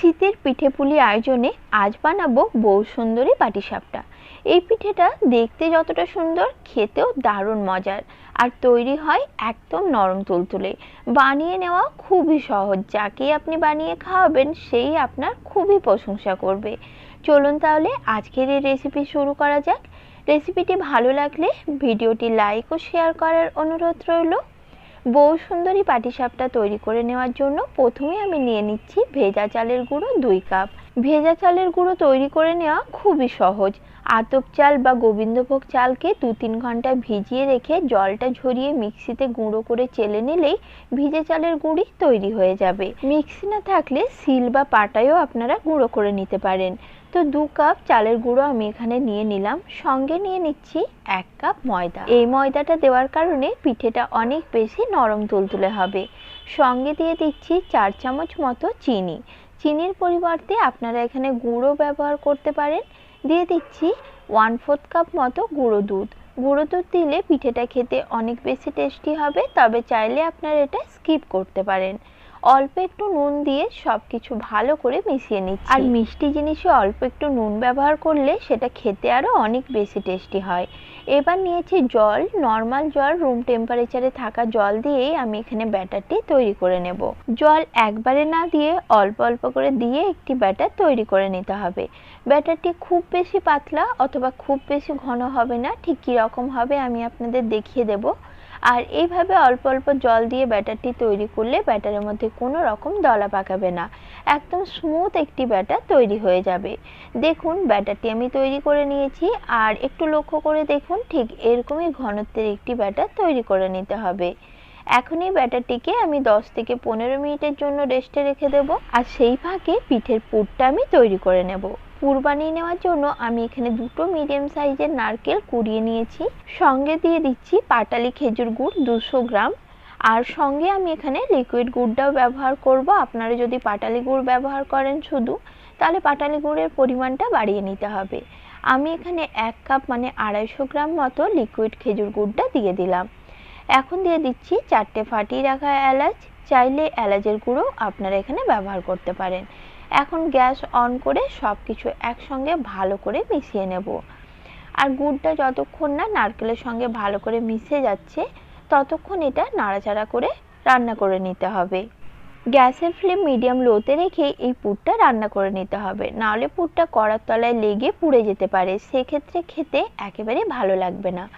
শীতের পিঠে পুলি আয়োজনে আজ বানাবো বউ সুন্দরী পাটিসাপটা। এই পিঠেটা দেখতে যতটা সুন্দর, খেতেও দারুণ মজার। আর তৈরি হয় একদম নরম তুলতুলে। বানিয়ে নেওয়া খুবই সহজ। যাকে আপনি বানিয়ে খাওয়াবেন, সেই আপনার খুবই প্রশংসা করবে। চলুন তাহলে আজকের এই রেসিপি শুরু করা যাক। রেসিপিটি ভালো লাগলে ভিডিওটি লাইক ও শেয়ার করার অনুরোধ রইল। বউ সুন্দরী পাটিসাপটা তৈরি করে নেওয়ার জন্য প্রথমে আমি নিয়ে নিচ্ছি ভেজা চালের গুঁড়ো দুই কাপ। ভেজা চালের গুঁড়ো তৈরি করে নেওয়া খুবই সহজ। আতপ চাল বা গোবিন্দভোগ চালকে দু তিন ঘণ্টা ভিজিয়ে রেখে জলটা ঝরিয়ে মিক্সিতে গুঁড়ো করে চেলে নিলেই ভিজে চালের গুঁড়ি তৈরি হয়ে যাবে। মিক্সি না থাকলে সিল বা পাটায়ও আপনারা গুঁড়ো করে নিতে পারেন। তো দু কাপ চালের গুঁড়ো আমি এখানে নিয়ে নিলাম। সঙ্গে নিয়ে নিচ্ছি এক কাপ ময়দা। এই ময়দাটা দেওয়ার কারণে পিঠেটা অনেক বেশি নরম তুলতুলে হবে। সঙ্গে দিয়ে দিচ্ছি চার চামচ মতো চিনি। চিনির পরিবর্তে আপনারা এখানে গুঁড়ো ব্যবহার করতে পারেন। দিয়ে দিচ্ছি ওয়ান ফোর্থ কাপ মতো গুঁড়ো দুধ। গুঁড়ো দুধ দিলে পিঠেটা খেতে অনেক বেশি টেস্টি হবে, তবে চাইলে আপনারা এটা স্কিপ করতে পারেন। অল্প একটু নুন দিয়ে সব কিছু ভালো করে মিশিয়ে নিচ্ছি। আর মিষ্টি জিনিসে অল্প একটু নুন ব্যবহার করলে সেটা খেতে আরও অনেক বেশি টেস্টি হয়। এবার নিয়েছি জল, নর্মাল জল রুম টেম্পারেচারে থাকা জল দিয়েই আমি এখানে ব্যাটারটি তৈরি করে নেব। জল একবারে না দিয়ে অল্প অল্প করে দিয়ে একটি ব্যাটার তৈরি করে নিতে হবে। ব্যাটারটি খুব বেশি পাতলা অথবা খুব বেশি ঘন হবে না, ঠিক কীরকম হবে আমি আপনাদের দেখিয়ে দেবো। আর এইভাবে অল্প অল্প জল দিয়ে ব্যাটারটি তৈরি করলে ব্যাটারের মধ্যে কোনো রকম দলা পাকাবে না। একদম স্মুথ একটি ব্যাটার তৈরি হয়ে যাবে। দেখুন, ব্যাটারটি আমি তৈরি করে নিয়েছি আর একটু লক্ষ্য করে দেখুন, ঠিক এরকমই ঘনত্বের একটি ব্যাটার তৈরি করে নিতে হবে। এখন এই ব্যাটারটিকে আমি 10 থেকে পনেরো মিনিটের জন্য রেস্টে রেখে দেব আর সেই ফাঁকে পিঠের পুরটা আমি তৈরি করে নেব। পুর বানিয়ে নেওয়ার জন্য আমি এখানে দুটো মিডিয়াম সাইজের নারকেল কুড়িয়ে নিয়েছি। সঙ্গে দিয়ে দিচ্ছি পাটালি খেজুর গুড় দুশো গ্রাম। আর সঙ্গে আমি এখানে লিকুইড গুড়টাও ব্যবহার করব। আপনারা যদি পাটালি গুড় ব্যবহার করেন শুধু, তাহলে পাটালি গুড়ের পরিমাণটা বাড়িয়ে নিতে হবে। আমি এখানে এক কাপ মানে আড়াইশো গ্রাম মতো লিকুইড খেজুর গুড়টা দিয়ে দিলাম। এখন দিয়ে দিচ্ছি চারটে ফাটিয়ে রাখা এলাচ। চাইলে এলাচের গুঁড়ো আপনারা এখানে ব্যবহার করতে পারেন। এখন গ্যাস অন করে সব কিছু একসঙ্গে ভালো করে মিশিয়ে নেব। আর গুড়টা যতক্ষণ না নারকেলের সঙ্গে ভালো করে মিশে যাচ্ছে, ততক্ষণ এটা নাড়াচাড়া করে রান্না করে নিতে হবে। গ্যাসের ফ্লেম মিডিয়াম লোতে রেখে এই পুরটা রান্না করে নিতে হবে। নাহলে পুরটা কড়ার তলায় লেগে পুড়ে যেতে পারে। সেক্ষেত্রে খেতে একেবারে ভালো লাগবে না।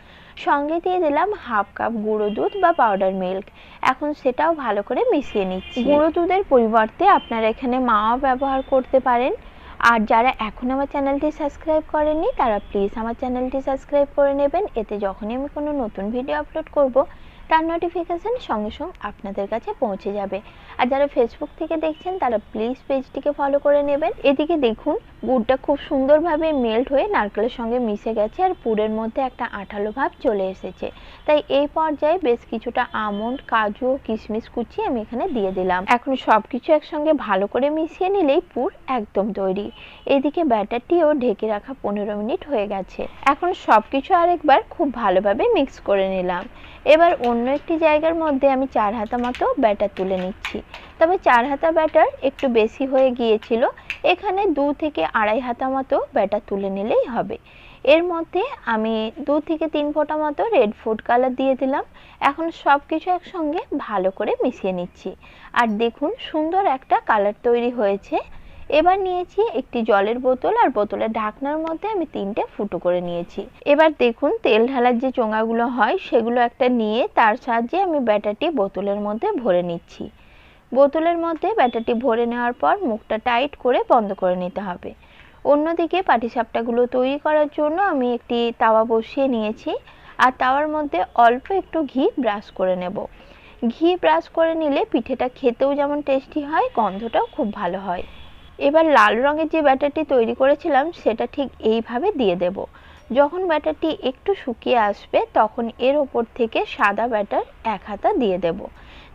সঙ্গে দিয়ে দিলাম হাফ কাপ গুঁড়ো দুধ বা পাউডার মিল্ক এখন সেটাও ভালো করে মিশিয়ে নিচ্ছি। গুঁড়ো দুধের পরিবর্তে আপনারা এখানে মাও ব্যবহার করতে পারেন। আর যারা এখন আমার চ্যানেলটি সাবস্ক্রাইব করেননি তারা প্লিজ আমার চ্যানেলটি সাবস্ক্রাইব করে নেবেন। এতে যখনই আমি কোনো নতুন ভিডিও আপলোড করব তার নোটিফিকেশান সঙ্গে সঙ্গে আপনাদের কাছে পৌঁছে যাবে। আর যারা ফেসবুক থেকে দেখছেন, তারা প্লিজ পেজটিকে ফলো করে নেবেন। এদিকে দেখুন, গুড়টা খুব সুন্দরভাবে মেল্ট হয়ে নারকেলের সঙ্গে মিশে গেছে আর পুরের মধ্যে একটা আঠালো ভাব চলে এসেছে। তাই এই পর্যায়ে বেশ কিছুটা আমন্ড, কাজু, কিশমিশ কুচি আমি এখানে দিয়ে দিলাম। এখন সব কিছু একসঙ্গে ভালো করে মিশিয়ে নিলেই পুর একদম তৈরি। এদিকে ব্যাটারটিও ঢেকে রাখা পনেরো মিনিট হয়ে গেছে। এখন সব কিছু আরেকবার খুব ভালোভাবে মিক্স করে নিলাম। এবার অন্য একটি জায়গার মধ্যে আমি চার হাতা মতো ব্যাটার তুলে নিচ্ছি। তবে চার হাতা ব্যাটার একটু বেশি হয়ে গিয়েছিল, এখানে দু থেকে আড়াই হাতা মতো ব্যাটার তুলে নিলেই হবে। এর মধ্যে আমি দু থেকে তিন ফোঁটা মতো রেড ফুড কালার দিয়ে দিলাম। এখন সব কিছু একসঙ্গে ভালো করে মিশিয়ে নিচ্ছি। আর দেখুন, সুন্দর একটা কালার তৈরি হয়েছে। এবার নিয়েছি একটি জলের বোতল আর বোতলের ঢাকনার মধ্যে আমি তিনটে ফুটো করে নিয়েছি। এবার দেখুন তেল ঢালার যে চোঙাগুলো হয়, সেগুলো একটা নিয়ে তার সাহায্যে আমি ব্যাটারটি বোতলের মধ্যে ভরে নিচ্ছি। বোতলের মধ্যে ব্যাটারটি ভরে নেওয়ার পর মুখটা টাইট করে বন্ধ করে নিতে হবে। অন্যদিকে পাটিসাপটাগুলো তৈরি করার জন্য আমি একটি তাওয়া বসিয়ে নিয়েছি আর তাওয়ার মধ্যে অল্প একটু ঘি ব্রাশ করে নেব। ঘি ব্রাশ করে নিলে পিঠেটা খেতেও যেমন টেস্টি হয়, গন্ধটাও খুব ভালো হয়। এবার লাল রঙের যে ব্যাটারটি তৈরি করেছিলাম, সেটা ঠিক এইভাবে দিয়ে দেব। যখন ব্যাটারটি একটু শুকিয়ে আসবে, তখন এর ওপর থেকে সাদা ব্যাটার এক হাতা দিয়ে দেব।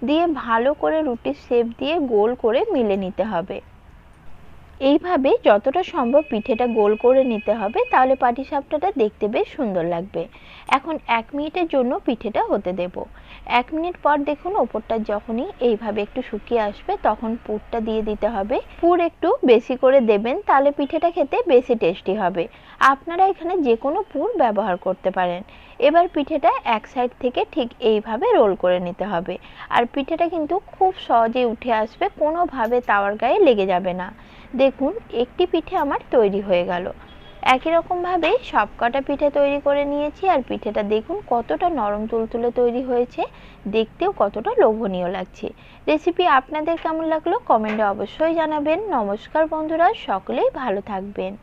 দিয়ে ভালো করে রুটির শেপ দিয়ে গোল করে মিলে নিতে হবে। এইভাবে যতটা সম্ভব পিঠেটা গোল করে নিতে হবে, তাহলে পাটিসাপটাটা দেখতে বেশ সুন্দর লাগবে। এখন এক মিনিটের জন্য পিঠেটা হতে দেব। এক মিনিট পর দেখুন ওপরটা যখনই এইভাবে একটু শুকিয়ে আসবে, তখন পুরটা দিয়ে দিতে হবে। পুর একটু বেশি করে দেবেন, তাহলে পিঠেটা খেতে বেশি টেস্টি হবে। আপনারা এখানে যে কোনো পুর ব্যবহার করতে পারেন। এবার পিঠেটা এক সাইড থেকে ঠিক এইভাবে রোল করে নিতে হবে। আর পিঠেটা কিন্তু খুব সহজেই উঠে আসবে, কোনোভাবে তাওয়ার গায়ে লেগে যাবে না। দেখুন, একটি পিঠে আমার তৈরি হয়ে গেল। একই রকমভাবে সব কটা পিঠে তৈরি করে নিয়েছি আর পিঠেটা দেখুন কতটা নরম তুলতুলে তৈরি হয়েছে। দেখতেও কতটা লোভনীয় লাগছে। রেসিপি আপনাদের কেমন লাগল কমেন্টে অবশ্যই জানাবেন। নমস্কার বন্ধুরা, সকলেই ভালো থাকবেন।